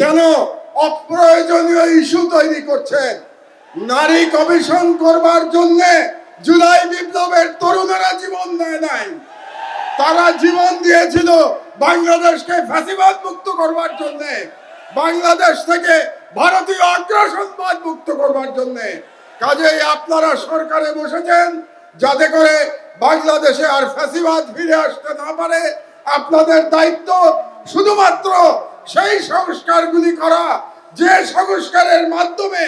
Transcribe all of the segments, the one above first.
কেন? অপ্রয়োজনীয় ইস্যু তৈরি করছেন। নারী কমিশন করবার জন্য জুলাই বিপ্লবের তরুণেরা জীবন দেয় নাই। তারা জীবন দিয়েছিল বাংলাদেশকে ফ্যাসিবাদ মুক্ত করবার জন্য, বাংলাদেশ থেকে ভারতীয় আগ্রাসনবাদ মুক্ত করবার জন্য। কাজেই আপনারা সরকারে বসেছেন, যাতে করে বাংলাদেশে আর ফ্যাসিবাদ ফিরে আসতে না পারে। আপনাদের দায়িত্ব শুধুমাত্র সেই সংস্কারগুলি করা, যে সংস্কারের মাধ্যমে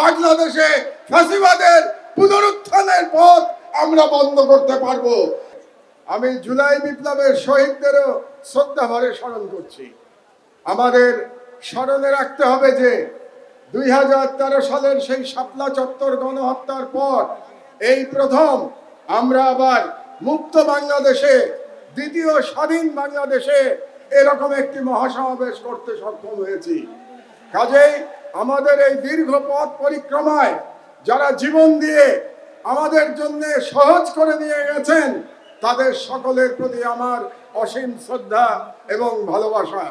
বাংলাদেশে ফ্যাসিবাদের পুনরুত্থানের পথ আমরা বন্ধ করতে পারব। আমি জুলাই বিপ্লবের শহীদদেরও শ্রদ্ধা ভরে স্মরণ করছি। আমাদের স্মরণে রাখতে হবে যে দুই হাজার তেরো সালের সেই শাপলা চত্বর গণহত্যার পর এই প্রথম আমরা আবার মুক্ত বাংলাদেশে, দ্বিতীয় স্বাধীন বাংলাদেশে এরকম একটি মহাসমাবেশ করতে সক্ষম হয়েছি। কাজেই আমাদের এই দীর্ঘ পথ পরিক্রমায় যারা জীবন দিয়ে আমাদের জন্য সহজ করে নিয়ে গেছেন, তাদের সকলের প্রতি আমার অসীম শ্রদ্ধা এবং ভালোবাসা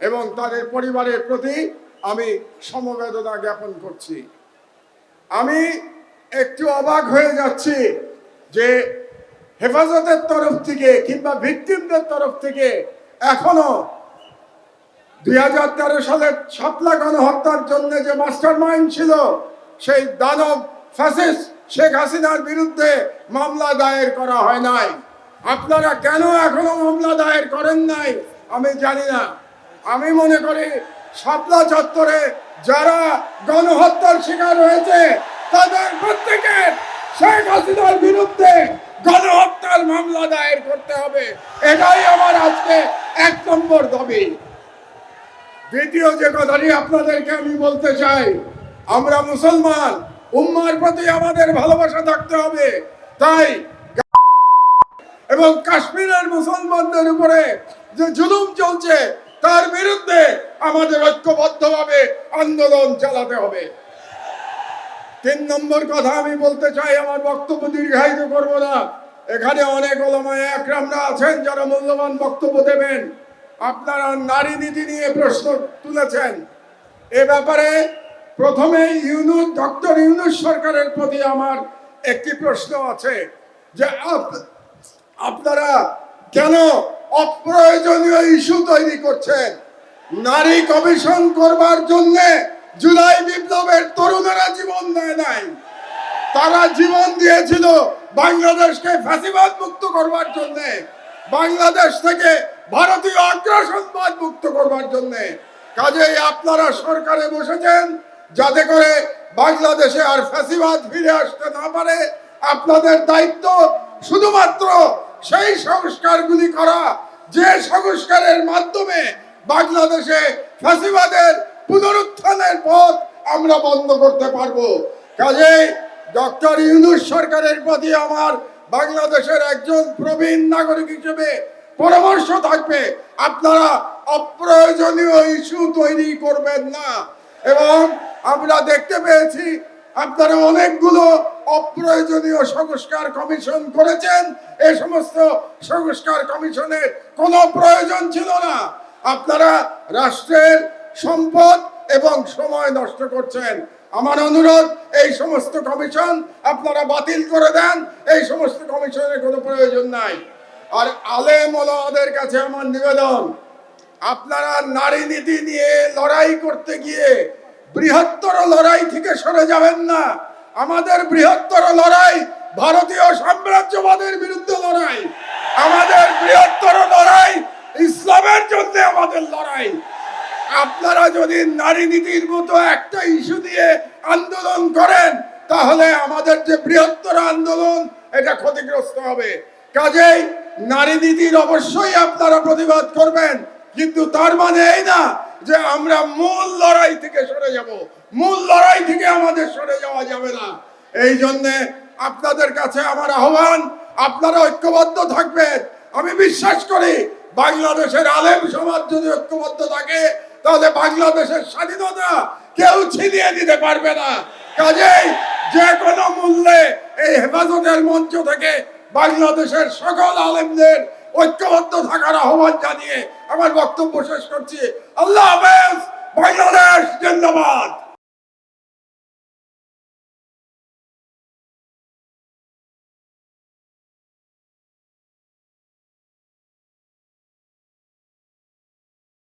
এবং তাদের পরিবারের প্রতি আমি সমবেদনা জ্ঞাপন করছি। আমি একটু অবাক হয়ে যাচ্ছি যে হেফাজতের তরফ থেকে কিংবা ভিকটিমদের তরফ থেকে এখনও দুই হাজার তেরো সালের শাপলা গণহত্যার জন্য যে মাস্টার মাইন্ড ছিল, সেই দানব ফ্যাসিস্ট শেখ হাসিনার বিরুদ্ধে মামলা দায়ের করা হয় নাই। আপনারা কেন এখনও মামলা দায়ের করেন নাই? আমি জানি না। আমি মনে করি শাপলা চত্বরে যারা গণহত্যার শিকার হয়েছে, তাদের প্রত্যেকের শেখ হাসিনার বিরুদ্ধে গণহত্যার মামলা দায়ের করতে হবে। এটাই আমার আজকে নম্বর দাবি। দ্বিতীয় যে কথাটি আপনাদেরকে আমি বলতে চাই, আমরা মুসলমান, উম্মার প্রতি আমাদের ভালোবাসা থাকতে হবে। তাই এবং কাশ্মীরের মুসলমানদের উপরে যে জুলুম চলছে, তার বিরুদ্ধে আমাদের ঐক্যবদ্ধভাবে আন্দোলন চালাতে হবে। তিন নম্বর কথা আমি বলতে চাই, আমার বক্তব্য দীর্ঘায়িত করব না। এখানে অনেক ওলামায় একরামরা আছেন যারা মূল্যবান বক্তব্য দেবেন। আপনারা নারী নীতি নিয়ে প্রশ্ন তুলেছেন। এ ব্যাপারে প্রথমে ইউনুস, ডক্টর ইউনুস সরকারের প্রতি আমার একটি প্রশ্ন আছে যে আপ- আপনারা কেন অপ্রয়োজনীয় ইস্যু তৈরি করছেন? নারী কমিশন করবার জন্য জুলাই বিপ্লবের তরুণেরা জীবন দেয় নাই। তারা জীবন দিয়েছিল বাংলাদেশকে ফ্যাসিবাদ মুক্ত করবার জন্য। বাংলাদেশ থেকে ভারতীয় আগ্রাসনবাদ মুক্ত করবার জন্য। কাজেই আপনারা সরকারে বসেছেন, যাতে করে বাংলাদেশে আর ফ্যাসিবাদ ফিরে আসতে না পারে। আপনাদের দায়িত্ব শুধুমাত্র সেই সংস্কারগুলি করা, যে সংস্কারের মাধ্যমে বাংলাদেশে ফ্যাসিবাদের পুনরুত্থানের পথ আমরা বন্ধ করতে পারব। কাজেই ডক্টর ইউনুস সরকারের প্রতি আমার বাংলাদেশের একজন প্রবীণ নাগরিক হিসেবে পরামর্শ থাকবে, আপনারা অপ্রয়োজনীয় ইস্যু তৈরি করবেন না। এবং আমরা দেখতে পেয়েছি, আপনারা অনেকগুলো অপ্রয়োজনীয় সংস্কার কমিশন করেছেন। এই সমস্ত সংস্কার কমিশনের কোনো প্রয়োজন ছিল না। আপনারা রাষ্ট্রের সম্পদ এবং সময় নষ্ট করছেন। আমার অনুরোধ, এই সমস্ত কমিশন আপনারা বাতিল করে দেন। এই সমস্ত কমিশনের কোনো প্রয়োজন নাই। আর আলেম ওলামাদের কাছে আমার নিবেদন, আপনারা নারী নীতি নিয়ে লড়াই করতে গিয়ে বৃহত্তর লড়াই থেকে সরে যাবেন না। আমাদের বৃহত্তর লড়াই ভারতীয় সাম্রাজ্যবাদের বিরুদ্ধে লড়াই। আমাদের বৃহত্তর লড়াই ইসলামের জন্য আমাদের লড়াই। আপনারা যদি নারী নীতির মতো একটা ইস্যু দিয়ে আন্দোলন করেন, তাহলে আমাদের যে বৃহত্তর আন্দোলন, এটা ক্ষতিগ্রস্ত হবে। কাজেই নারী নীতির অবশ্যই আপনারা প্রতিবাদ করবেন, কিন্তু তার মানে এই না যে আমরা মূল লড়াই থেকে সরে যাব, মূল লড়াই থেকে আমাদের সরে যাওয়া যাবে না। এই জন্যে আপনাদের কাছে আমার আহ্বান, আপনারা ঐক্যবদ্ধ থাকবেন। আমি বিশ্বাস করি, বাংলাদেশের আলেম সমাজ যদি ঐক্যবদ্ধ থাকে, তাহলে বাংলাদেশের স্বাধীনতা কেউ ছিনিয়ে দিতে পারবে না। কাজেই যে কোনো মূল্যে এই হেফাজতের মঞ্চ থেকে বাংলাদেশের সকল আলেমদের ঐক্যবদ্ধ থাকার আহ্বান জানিয়ে আমার বক্তব্য শেষ করছি। আল্লাহ হাফেজ, বাংলাদেশ জিন্দাবাদ।